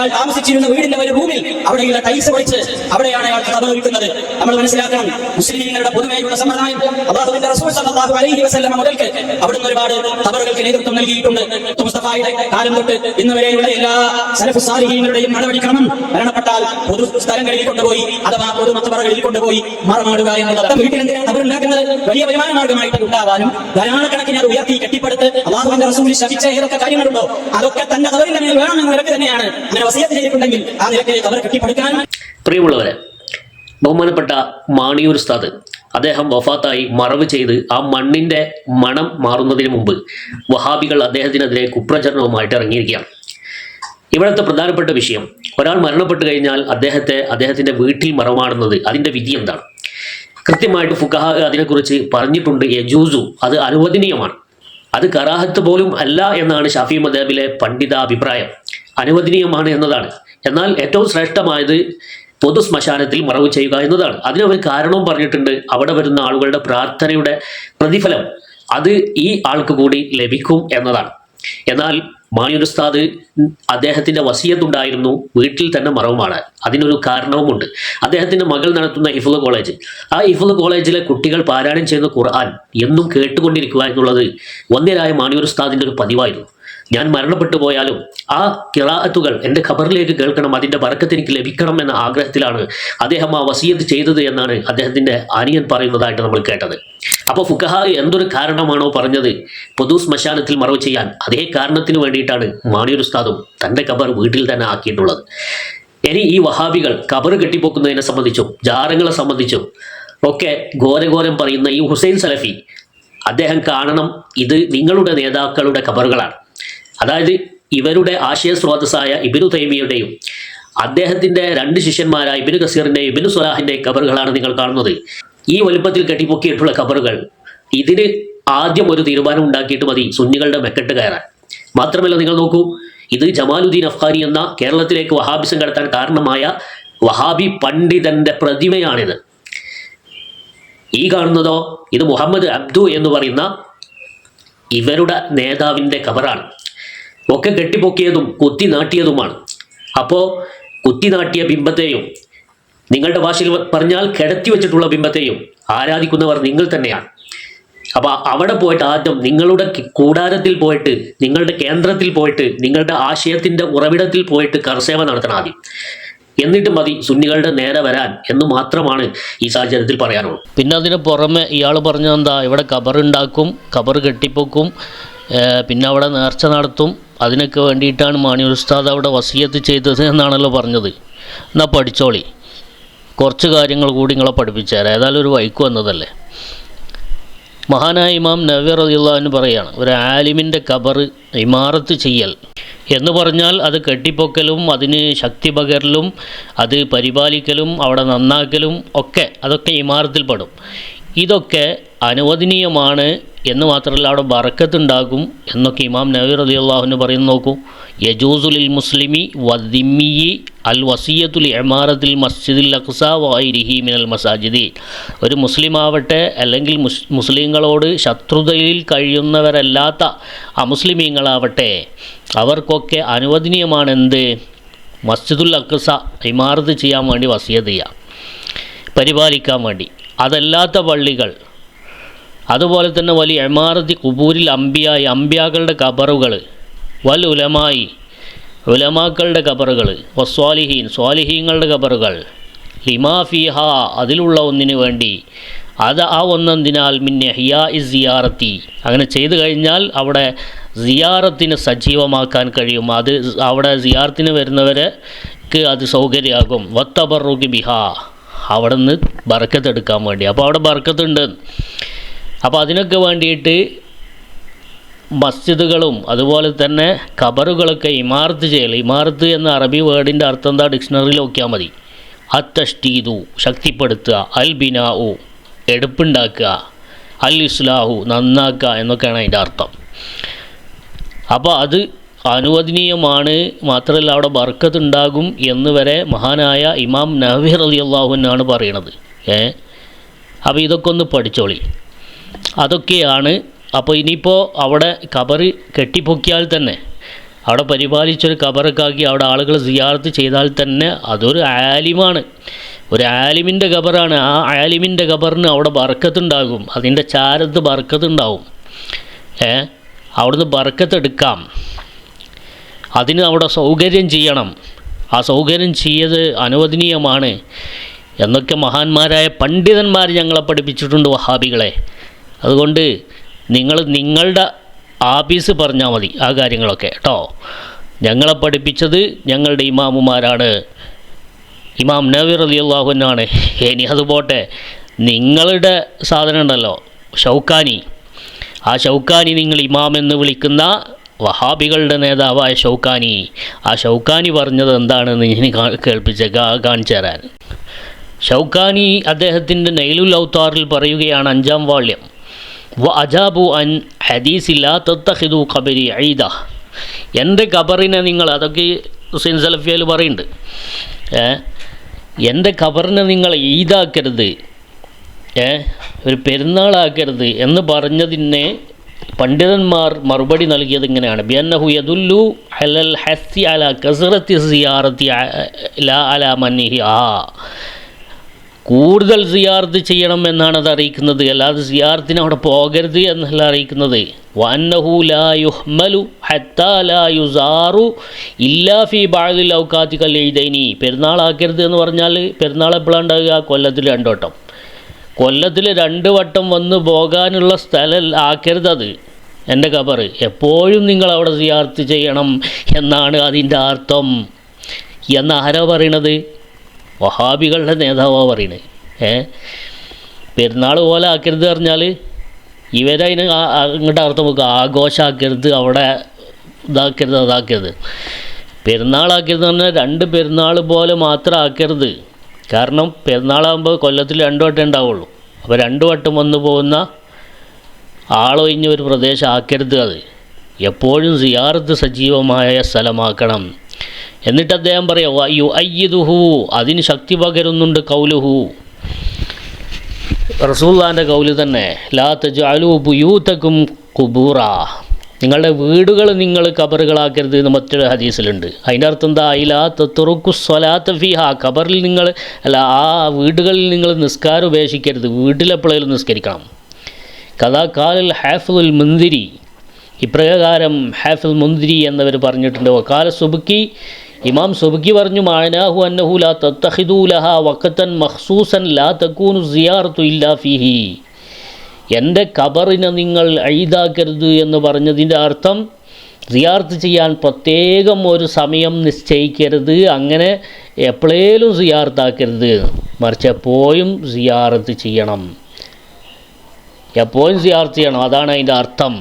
അയാൾ താമസിച്ചിരുന്ന വീടിന്റെ അവിടെയുള്ള ടൈൽസ് പൊളിച്ച് അവിടെയാണ് അയാൾ കഥ ഒരുക്കുന്നത്. നമ്മൾ മനസ്സിലാക്കണം മുസ്ലിങ്ങളുടെ പൊതുവെയുള്ള സമ്പ്രദായം അള്ളാഹുവിന്റെ റസൂൽ സല്ലല്ലാഹു അലൈഹി വസല്ലം മുതൽക്ക് അവിടുന്ന് ഒരുപാട് ഖബറുകൾക്ക് നേതൃത്വം നൽകിയിട്ടുണ്ട്. മുസ്തഫായുടെ കാലം തൊട്ട് ഇന്ന് വരെയുള്ള എല്ലാ സലഫ് സാലിഹീങ്ങളുടെയും നടപടിക്രമം മരണപ്പെട്ടാൽ പൊതു സ്ഥലങ്ങളിൽ കൊണ്ടുപോയി അഥവാ പൊതു മത്തവറകളിൽ കൊണ്ടുപോയി മറമാടുക എന്നുള്ളത്. വീട്ടിൽ എന്തിനാണ് ഖബറുണ്ടാക്കുന്നത് വലിയ വരുമാന മാർഗമായിട്ട് ഉണ്ടാവാനും ധാരാളക്കണക്കിന് അത് ഉയർത്തി കെട്ടിപ്പടുത്ത് അള്ളാഹുവിന്റെ റസൂൽ ശപിച്ച ഏതൊക്കെ കാര്യങ്ങളുണ്ടോ അതൊക്കെ തന്റെ ഖബറിന്റെ മേൽ വേണമെന്ന നിരക്ക് തന്നെയാണ്. അങ്ങനെ വസിയത്ത് ചെയ്തിട്ടുണ്ടെങ്കിൽ ആ നിലയ്ക്ക് പ്രിയമുള്ളവരെ ബഹുമാനപ്പെട്ട മാണിയൂർ ഉസ്താദ് അദ്ദേഹം വഫാത്തായി മറവ് ചെയ്ത് ആ മണ്ണിന്റെ മണം മാറുന്നതിന് മുമ്പ് വഹാബികൾ അദ്ദേഹത്തിനെതിരെ കുപ്രചരണവുമായിട്ട് ഇറങ്ങിയിരിക്കുകയാണ്. ഇവിടുത്തെ പ്രധാനപ്പെട്ട വിഷയം ഒരാൾ മരണപ്പെട്ടു കഴിഞ്ഞാൽ അദ്ദേഹത്തെ അദ്ദേഹത്തിന്റെ വീട്ടിൽ മറവാണുന്നത് അതിന്റെ വിധി എന്താണ്? കൃത്യമായിട്ട് ഫുഖഹ അതിനെക്കുറിച്ച് പറഞ്ഞിട്ടുണ്ട് യജൂസു അത് അനുവദനീയമാണ്. അത് കറാഹത്ത് പോലും അല്ല എന്നാണ് ഷാഫി മദാബിലെ പണ്ഡിത അഭിപ്രായം അനുവദനീയമാണ് എന്നതാണ്. എന്നാൽ ഏറ്റവും ശ്രേഷ്ഠമായത് പൊതു ശ്മശാനത്തിൽ മറവ് ചെയ്യുക എന്നതാണ്. അവർ കാരണവും പറഞ്ഞിട്ടുണ്ട്. അവിടെ വരുന്ന ആളുകളുടെ പ്രാർത്ഥനയുടെ പ്രതിഫലം അത് ഈ ആൾക്ക് കൂടി ലഭിക്കും എന്നതാണ്. എന്നാൽ മാണിയൂർ ഉസ്താദ് അദ്ദേഹത്തിന്റെ വസീയത്തുണ്ടായിരുന്നു വീട്ടിൽ തന്നെ മറവുമാണ്. അതിനൊരു കാരണവുമുണ്ട്. അദ്ദേഹത്തിന്റെ മകൾ നടത്തുന്ന ഇഫുദ് കോളേജ്. ആ ഇഫുദ് കോളേജിലെ കുട്ടികൾ പാരായണം ചെയ്യുന്ന ഖുർആൻ എന്നും കേട്ടുകൊണ്ടിരിക്കുക എന്നുള്ളത് വന്യരായ മാണിയൂർ ഉസ്താദിന്റെ ഒരു പതിവായിരുന്നു. ഞാൻ മരണപ്പെട്ടു പോയാലും ആ കിറാഅത്തുകൾ എന്റെ ഖബറിലേക്ക് കേൾക്കണം അതിന്റെ വറക്കത്ത് എനിക്ക് ലഭിക്കണം എന്ന ആഗ്രഹത്തിലാണ് അദ്ദേഹം ആ വസീയത്ത് ചെയ്തത് എന്നാണ് അദ്ദേഹത്തിന്റെ അനിയൻ പറയുന്നതായിട്ട് നമ്മൾ കേട്ടത്. അപ്പോൾ ഫുഖഹ എന്തൊരു കാരണമാണോ പറഞ്ഞത്? പൊതു ശ്മശാനത്തിൽ മറവ് ചെയ്യാൻ അതേ കാരണത്തിന് വേണ്ടിയിട്ടാണ് മാണിയൂർ ഉസ്താദും തന്റെ ഖബർ വീട്ടിൽ തന്നെ ആക്കിയിട്ടുള്ളത്. ഇനി ഈ വഹാബികൾ ഖബർ കെട്ടിപ്പോക്കുന്നതിനെ സംബന്ധിച്ചും ജാരങ്ങളെ സംബന്ധിച്ചും ഒക്കെ ഘോരഘോരം പറയുന്ന ഈ ഹുസൈൻ സലഫി അദ്ദേഹം കാണണം ഇത് നിങ്ങളുടെ നേതാക്കളുടെ ഖബറുകളാണ്. അതായത് ഇവരുടെ ആശയ സ്രോതസ്സായ ഇബിനു തൈമിയുടെയും അദ്ദേഹത്തിന്റെ രണ്ട് ശിഷ്യന്മാരായ ഇബിനു കസീറിന്റെയും ഇബിനു സുലാഹിന്റെയും കബറുകളാണ് നിങ്ങൾ കാണുന്നത്. ഈ വലുപ്പത്തിൽ കെട്ടിപ്പൊക്കിയിട്ടുള്ള കബറുകൾ ഇതിന് ആദ്യം ഒരു തീരുമാനം ഉണ്ടാക്കിയിട്ട് മതി സുന്നികളുടെ മെക്കെട്ട് കയറാൻ. മാത്രമല്ല നിങ്ങൾ നോക്കൂ ഇത് ജമാലുദ്ദീൻ അഫ്ഖാനി എന്ന കേരളത്തിലേക്ക് വഹാബിസം കടത്താൻ കാരണമായ വഹാബി പണ്ഡിതന്റെ പ്രതിമയാണിത്. ഈ കാണുന്നതോ ഇത് മുഹമ്മദ് അബ്ദു എന്ന് പറയുന്ന ഇവരുടെ നേതാവിന്റെ ഖബറാണ്. ഒക്കെ കെട്ടിപ്പൊക്കിയതും കുത്തി നാട്ടിയതുമാണ്. അപ്പോൾ കുത്തി നാട്ടിയ ബിംബത്തെയും നിങ്ങളുടെ ഭാഷയിൽ പറഞ്ഞാൽ കിടത്തി വെച്ചിട്ടുള്ള ബിംബത്തെയും ആരാധിക്കുന്നവർ നിങ്ങൾ തന്നെയാണ്. അപ്പോൾ അവിടെ പോയിട്ട് ആദ്യം നിങ്ങളുടെ കൂടാരത്തിൽ പോയിട്ട് നിങ്ങളുടെ കേന്ദ്രത്തിൽ പോയിട്ട് നിങ്ങളുടെ ആശയത്തിന്റെ ഉറവിടത്തിൽ പോയിട്ട് കർസേവ നടത്തണം ആദ്യം. എന്നിട്ട് മതി സുന്നികളുടെ നേരെ വരാൻ എന്ന് മാത്രമാണ് ഈ സാഹചര്യത്തിൽ പറയാനുള്ളൂ. പിന്നെ അതിന് പുറമെ ഇയാൾ പറഞ്ഞെന്താ ഇവിടെ കബറുണ്ടാക്കും കബർ കെട്ടിപ്പൊക്കും പിന്നെ അവിടെ നേർച്ച നടത്തും അതിനൊക്കെ വേണ്ടിയിട്ടാണ് മാണി ഉസ്താദ് അവിടെ വസീയത്ത് ചെയ്തത് എന്നാണല്ലോ പറഞ്ഞത്. എന്നാൽ പഠിച്ചോളി. കുറച്ച് കാര്യങ്ങൾ കൂടി നിങ്ങളെ പഠിപ്പിച്ചാൽ ഏതായാലും ഒരു വൈക്ക് വന്നതല്ലേ. മഹാനായ ഇമാം നവീർ റളിയല്ലാഹു പറയുകയാണ് ഒരു ആലിമിന്റെ കബർ ഇമാറത്ത് ചെയ്യൽ. എന്ന് പറഞ്ഞാൽ അത് കെട്ടിപ്പൊക്കലും അതിന് ശക്തി പകരലും അത് പരിപാലിക്കലും അവിടെ നന്നാക്കലും ഒക്കെ അതൊക്കെ ഇമാറത്തിൽപ്പെടും ഇതൊക്കെ അനുവദനീയമാണ് എന്ന് മാത്രമല്ല അവിടെ ബറക്കത്തുണ്ടാകും എന്നൊക്കെ ഇമാം നബി റതി അള്ളാഹുവിന് പറയുന്നു നോക്കൂ. യജൂസുലിൽ മുസ്ലിമി വദിമിയി അൽ വസീയത്തുൽ എമാറത്തിൽ മസ്ജിദിൽ അഖ്സ വൈരിഹി മിനൽ മസാജിദി. ഒരു മുസ്ലിം ആവട്ടെ അല്ലെങ്കിൽ മുസ് മുസ്ലിങ്ങളോട് ശത്രുതയിൽ കഴിയുന്നവരല്ലാത്ത അമുസ്ലിമീങ്ങളാവട്ടെ അവർക്കൊക്കെ അനുവദനീയമാണ് എന്ത് മസ്ജിദുൽ അഖ്സ ഇമാറത്ത് ചെയ്യാൻ വേണ്ടി വസീയത്ത് ചെയ്യാം പരിപാലിക്കാൻ വേണ്ടി. അതല്ലാത്ത പള്ളികൾ അതുപോലെ തന്നെ വലിയ എമാറത്തി കുബൂരിൽ അമ്പിയായി അമ്പിയാക്കളുടെ കബറുകൾ വൽ ഉലമായി ഉലമാക്കളുടെ കബറുകൾ വസ്വാലിഹീൻ സ്വാലിഹീങ്ങളുടെ കബറുകൾ ലിമാഫിഹ അതിലുള്ള ഒന്നിനു വേണ്ടി. അത് ആ ഒന്നെന്തിനാൽ മിന്നെ ഹിയാ ഇ സിയാറത്തി. അങ്ങനെ ചെയ്തു കഴിഞ്ഞാൽ അവിടെ സിയാറത്തിന് സജീവമാക്കാൻ കഴിയും. അത് അവിടെ സിയാറത്തിന് വരുന്നവർക്ക് അത് സൗകര്യമാകും. വത്തബറുഖി ബിഹ. അവിടെ നിന്ന് ബർക്കത്തെടുക്കാൻ വേണ്ടി. അപ്പോൾ അവിടെ ബർക്കത്തുണ്ട്. അപ്പോൾ അതിനൊക്കെ വേണ്ടിയിട്ട് മസ്ജിദുകളും അതുപോലെ തന്നെ ഖബറുകളൊക്കെ ഇമാർത്ത് ചെയ്യൽ ഇമാർത്ത് എന്ന അറബി വേർഡിന്റെ അർത്ഥം എന്താ? ഡിക്ഷണറിയിൽ നോക്കിയാൽ മതി. അത്തഷ്ടീതു ശക്തിപ്പെടുത്തുക അൽ ബിനാഉ എടുപ്പുണ്ടാക്കുക അൽ ഇസ്ലാഹു നന്നാക്കുക എന്നൊക്കെയാണ് അതിന്റെ അർത്ഥം. അപ്പോൾ അത് അനുവദനീയമാണ്. മാത്രമല്ല അവിടെ ബർക്കത്ത് ഉണ്ടാകും എന്ന് വരെ മഹാനായ ഇമാം നവീർ അലി അള്ളാഹു എന്നാണ് പറയണത്. ഏ? അപ്പോൾ ഇതൊക്കെ ഒന്ന് പഠിച്ചോളി. അതൊക്കെയാണ്. അപ്പോൾ ഇനിയിപ്പോൾ അവിടെ കബറ് കെട്ടിപ്പൊക്കിയാൽ തന്നെ അവിടെ പരിപാലിച്ചൊരു കബറൊക്കെ ആക്കി അവിടെ ആളുകൾ സിയാർത്ത് ചെയ്താൽ തന്നെ അതൊരു ആലിമാണ്. ഒരു ആലിമിന്റെ കബറാണ് ആ ആലിമിന്റെ കബറിന് അവിടെ ബർക്കത്തുണ്ടാകും. അതിന്റെ ചാരത്ത് ബർക്കത്തുണ്ടാവും. ഏ? അവിടുന്ന് ബർക്കത്തെടുക്കാം. അതിന് അവിടെ സൗകര്യം ചെയ്യണം. ആ സൗകര്യം ചെയ്യത് അനുവദനീയമാണ്. എന്നൊക്കെ മഹാന്മാരായ പണ്ഡിതന്മാർ ഞങ്ങളെ പഠിപ്പിച്ചിട്ടുണ്ട് വഹാബികളെ. അതുകൊണ്ട് നിങ്ങൾ നിങ്ങളുടെ ആഫീസ് പറഞ്ഞാൽ മതി ആ കാര്യങ്ങളൊക്കെ കേട്ടോ. ഞങ്ങളെ പഠിപ്പിച്ചത് ഞങ്ങളുടെ ഇമാമുമാരാണ്. ഇമാം നവീർ അലി അള്ളാഹുനാണ് ഇനി അത് പോട്ടെ. നിങ്ങളുടെ സാധനം ഉണ്ടല്ലോ ഷൗക്കാനി. ആ ഷൗക്കാനി നിങ്ങൾ ഇമാം എന്ന് വിളിക്കുന്ന വഹാബികളുടെ നേതാവായ ഷൗക്കാനി. ആ ഷൗക്കാനി പറഞ്ഞത് എന്താണെന്ന് കേൾപ്പിച്ച കേൾപ്പിച്ച് കാണിച്ചു തരാൻ. ഷൗക്കാനി അദ്ദേഹത്തിന്റെ നൈലുൽ ഔത്താറിൽ പറയുകയാണ് അഞ്ചാം വാള്യം. വ അജാബു അൻ ഹദീസില്ല തത്തഹിദു ഖബരി ഐദ എന്റെ ഖബറിനെ നിങ്ങൾ? അതൊക്കെ ഹുസൈൻ സലഫിയൽ പറയുന്നുണ്ട് എന്റെ ഖബറിനെ നിങ്ങൾ ഈദാക്കരുത്? ഏ? ഒരു പെരുന്നാളാക്കരുത് എന്ന് പറഞ്ഞതിനെ പണ്ഡിതന്മാർ മറുപടി നൽകിയത് ഇങ്ങനെയാണ്. ബിയന്നഹു യദുല്ലു ഹലൽ ഹസ്സി അല കസറത്തി സിയാറത്തി ലാ അല മന്നിഹി. ആ. കൂടുതൽ സിയാർത്ത് ചെയ്യണം എന്നാണ് അത് അറിയിക്കുന്നത്. അല്ലാതെ സിയാർത്തിന് അവിടെ പോകരുത് എന്നല്ല അറിയിക്കുന്നത്. വന്നഹു ലാ യുഹ്മലു ഹത്താ ലാ യുസാറു ഇല്ലാ പെരുന്നാളാക്കരുത് എന്ന് പറഞ്ഞാൽ പെരുന്നാൾ എപ്പോഴാണ് ഉണ്ടാകുക കൊല്ലത്തിൽ രണ്ടോട്ടം കൊല്ലത്തിൽ രണ്ട് വട്ടം വന്ന് പോകാനുള്ള സ്ഥലം ആക്കരുത് അത്. എന്റെ ഖബർ എപ്പോഴും നിങ്ങൾ അവിടെ സിയാർത്ത് ചെയ്യണം എന്നാണ് അതിന്റെ അർത്ഥം. എന്ന് ആരാ പറയണത്? വഹാബികളുടെ നേതാവാണ് പറയണത് ഏ? പെരുന്നാൾ പോലെ ആക്കരുത് പറഞ്ഞാൽ ഇവരതിന് ഇങ്ങോട്ട് അർത്ഥം വെക്കുക ആഘോഷമാക്കരുത് അവിടെ ഇതാക്കരുത് അതാക്കരുത്. പെരുന്നാളാക്കരുത് പറഞ്ഞാൽ രണ്ട് പെരുന്നാൾ പോലെ മാത്രം ആക്കരുത്. കാരണം പെരുന്നാളാകുമ്പോൾ കൊല്ലത്തിൽ രണ്ട് വട്ടം ഉണ്ടാവുള്ളൂ. അപ്പോൾ രണ്ട് വട്ടം വന്നു പോകുന്ന ആളൊഴിഞ്ഞ ഒരു പ്രദേശം ആക്കരുത് അത്. എപ്പോഴും സിയാറത്ത് സജീവമായ സ്ഥലമാക്കണം. എന്നിട്ട് അദ്ദേഹം പറയാം യു അയ്യദുഹു അതിന് ശക്തി പകരുന്നുണ്ട് കൗലുഹു. റസൂല്ലാന്റെ കൗൽ തന്നെ ലാ തജാലു ബുയൂത്തക്കും കുബൂറ നിങ്ങളുടെ വീടുകൾ നിങ്ങൾ കബറുകളാക്കരുത് എന്ന് മറ്റൊരു ഹദീസിലുണ്ട്. അതിന്റെ അർത്ഥം എന്താ? ആ തുറക്കു സ്വലാത്ത ഫിഹ. കബറിൽ നിങ്ങൾ അല്ല ആ വീടുകളിൽ നിങ്ങൾ നിസ്കാരം ഉപേക്ഷിക്കരുത്. വീട്ടിലെപ്പോഴേലും നിസ്കരിക്കണം. കഥാകാലിൽ ഹാഫുൽ മുന്തിരി. ഇപ്രകാരം ഹാഫുൽ മുന്തിരി എന്നവർ പറഞ്ഞിട്ടുണ്ട്. വക്കാല സുബുക്കി ഇമാം സുബുഖി പറഞ്ഞു മാനാഹു അന്നഹു ലാ തത്തഹിദു ലഹ വക്കത്തൻ മഖ്സൂസൻ ലാ തക്കൂനു സിയാർത്തു ഇല്ലാ ഫിഹി. എന്റെ കബറിനെ നിങ്ങൾ എഴുതാക്കരുത് എന്ന് പറഞ്ഞതിന്റെ അർത്ഥം സിയാർത്ത് ചെയ്യാൻ പ്രത്യേകം ഒരു സമയം നിശ്ചയിക്കരുത് അങ്ങനെ എപ്പോഴേലും സിയാർത്താക്കരുത് മറിച്ച് എപ്പോഴും സിയാർത്ത് ചെയ്യണം. എപ്പോഴും സിയാർത്ത് ചെയ്യണം അതാണ് അതിന്റെ അർത്ഥം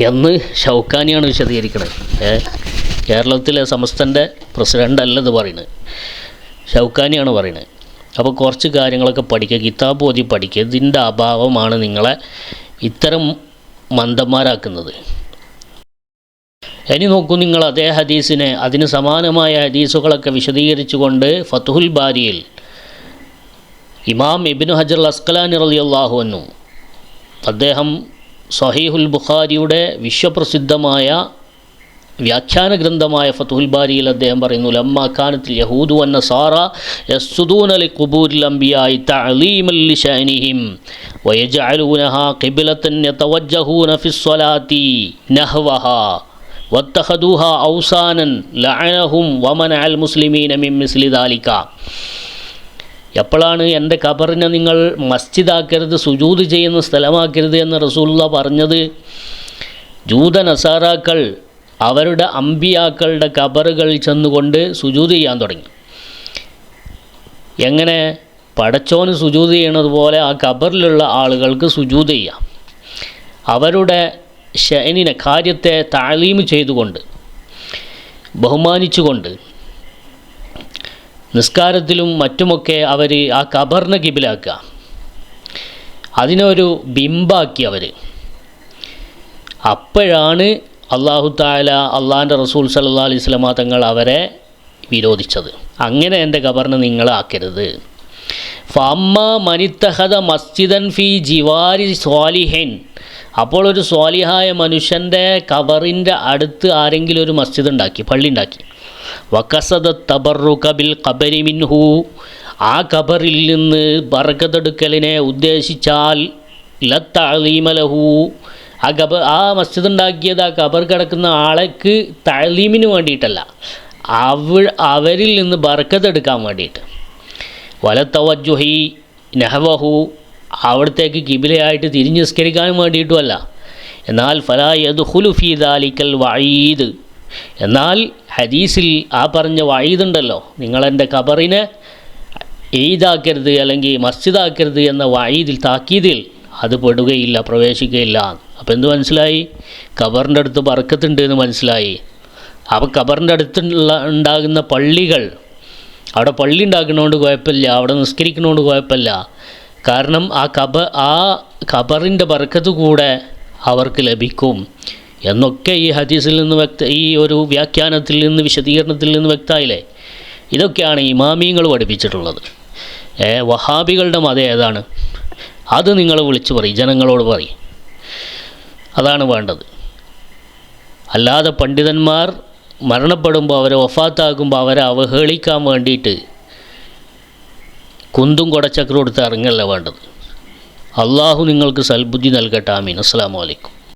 എന്ന് ഷൗക്കാനിയാണ് വിശദീകരിക്കുന്നത് ഏ? കേരളത്തിലെ സമസ്തന്റെ പ്രസിഡന്റ് അല്ലെന്ന് പറയുന്നത്. ഷൗക്കാനിയാണ് പറയുന്നത്. അപ്പോൾ കുറച്ച് കാര്യങ്ങളൊക്കെ പഠിക്കുക കിതാബ് ഓതി പഠിക്കുക ഇതിന്റെ അഭാവമാണ് നിങ്ങളെ ഇത്തരം മന്ദന്മാരാക്കുന്നത്. ഇനി നോക്കൂ നിങ്ങൾ അതേ ഹദീസിനെ അതിന് സമാനമായ ഹദീസുകളൊക്കെ വിശദീകരിച്ചുകൊണ്ട് ഫത്തുഹുൽ ബാരിയിൽ ഇമാം ഇബിനു ഹജർ അസ്കലാനി റളിയല്ലാഹു അൻഹു അദ്ദേഹം സഹീഹുൽ ബുഖാരിയുടെ വിശ്വപ്രസിദ്ധമായ വ്യാഖ്യാന ഗ്രന്ഥമായ ഫത്തുൽ ബാരിയിൽ അദ്ദേഹം പറയുന്നു ലമ്മ കാനത്തിൽ യഹൂദു അന്ന സാറ യസ്സുദൂൻ അലി കുബൂരിൽ അംബിയായി തഅലീമൻ ഷാനിഹിം വയജഅലൂനഹാ ഖിബ്ലത്തൻ യതവജ്ജഹൂന ഫിസ്സലാത്തി നഹ്വഹ വത്തഹദൂഹ ഔസാനൻ ലഅനഹും വമനഅൽ മുസ്ലിമീന മിൻ മിസ്ലി ദാലിക. എപ്പോഴാണ് എന്റെ ഖബറിനെ നിങ്ങൾ മസ്ജിദാക്കരുത് സുജൂത് ചെയ്യുന്ന സ്ഥലമാക്കരുത് എന്ന് റസൂലുള്ള പറഞ്ഞത്? ജൂത നസാറാക്കൾ അവരുടെ അമ്പിയാക്കളുടെ കബറുകൾ ചെന്നുകൊണ്ട് സുജൂത് ചെയ്യാൻ തുടങ്ങി. എങ്ങനെ പടച്ചോന് സുജൂത് ചെയ്യണത് പോലെ ആ കബറിലുള്ള ആളുകൾക്ക് സുജൂത് ചെയ്യാം. അവരുടെ ഷൈനിനെ കാര്യത്തെ താലീം ചെയ്തുകൊണ്ട് ബഹുമാനിച്ചുകൊണ്ട് നിസ്കാരത്തിലും മറ്റുമൊക്കെ അവർ ആ കബറിനെ കിബിലാക്കുക. അതിനൊരു ബിംബാക്കി അവർ അപ്പോഴാണ് അള്ളാഹു താല അള്ളാഹിന്റെ റസൂൽ സല്ലാ അലൈഹി സ്വലമാ തങ്ങൾ അവരെ വിരോധിച്ചത്. അങ്ങനെ എന്റെ ഖബറിനെ നിങ്ങളാക്കരുത് ഫമ്മ മനിത്തഹദ മസ്ജിദൻ ഫി ജിവാരി സ്വാലിഹൻ. അപ്പോൾ ഒരു സ്വാലിഹായ മനുഷ്യന്റെ കബറിന്റെ അടുത്ത് ആരെങ്കിലും ഒരു മസ്ജിദ് ഉണ്ടാക്കി പള്ളി ഉണ്ടാക്കി. വക്കസദ തബറു കബിൽ കബരി മിൻഹു. ആ കബറിൽ നിന്ന് ബർഗതെടുക്കലിനെ ഉദ്ദേശിച്ചാൽ ലത്തീമലഹു ആ ഖബർ ആ മസ്ജിദ് ഉണ്ടാക്കിയത് ആ കബർ കിടക്കുന്ന ആളേക്ക് തലീമിന് വേണ്ടിയിട്ടല്ല. അവ അവരിൽ നിന്ന് ബർക്കത്തെടുക്കാൻ വേണ്ടിയിട്ട്. വലത്തവജുഹി നെഹവഹു അവിടത്തേക്ക് കിബിലയായിട്ട് തിരിഞ്ഞ് നിസ്കരിക്കാനും വേണ്ടിയിട്ടുമല്ല. എന്നാൽ ഫലാ യദ്ഖുലു ഫീ ദാലിക്കൽ വഈദ്. എന്നാൽ ഹദീസിൽ ആ പറഞ്ഞ വഴീദുണ്ടല്ലോ നിങ്ങളെന്റെ കബറിനെ ഈദാക്കരുത് അല്ലെങ്കിൽ മസ്ജിദാക്കരുത് എന്ന വഈദിൽ താക്കീതിൽ അത് പെടുകയില്ല പ്രവേശിക്കുകയില്ല. അപ്പോൾ എന്ത് മനസ്സിലായി? കബറിന്റെ അടുത്ത് ബർക്കത്തുണ്ട് എന്ന് മനസ്സിലായി. അപ്പോൾ കബറിന്റെ അടുത്തുള്ള ഉണ്ടാകുന്ന പള്ളികൾ അവിടെ പള്ളി ഉണ്ടാക്കുന്നതുകൊണ്ട് കുഴപ്പമില്ല അവിടെ നിസ്കരിക്കുന്നതുകൊണ്ട് കുഴപ്പമില്ല. കാരണം ആ കബ ആ ഖബറിന്റെ ബർക്കത്ത് കൂടെ അവർക്ക് ലഭിക്കും. എന്നൊക്കെ ഈ ഹദീസിൽ നിന്ന് വ്യക്ത ഈ ഒരു വ്യാഖ്യാനത്തിൽ നിന്ന് വിശദീകരണത്തിൽ നിന്ന് വ്യക്തമായില്ലേ? ഇതൊക്കെയാണ് ഇമാമിയങ്ങൾ പഠിപ്പിച്ചിട്ടുള്ളത്. വഹാബികളുടെ മതം ഏതാണ്? അത് നിങ്ങൾ വിളിച്ചു പറയും ജനങ്ങളോട് പറയും. അതാണ് വേണ്ടത്. അല്ലാതെ പണ്ഡിതന്മാർ മരണപ്പെടുമ്പോൾ അവരെ ഒഫാത്താകുമ്പോൾ അവരെ അവഹേളിക്കാൻ വേണ്ടിയിട്ട് കുന്തും കൊടച്ചക്രം കൊടുത്ത് ഇറങ്ങല്ല വേണ്ടത്. അള്ളാഹു നിങ്ങൾക്ക് സൽബുദ്ധി നൽകട്ടെ. ആമീൻ. അസ്സാം വലൈക്കും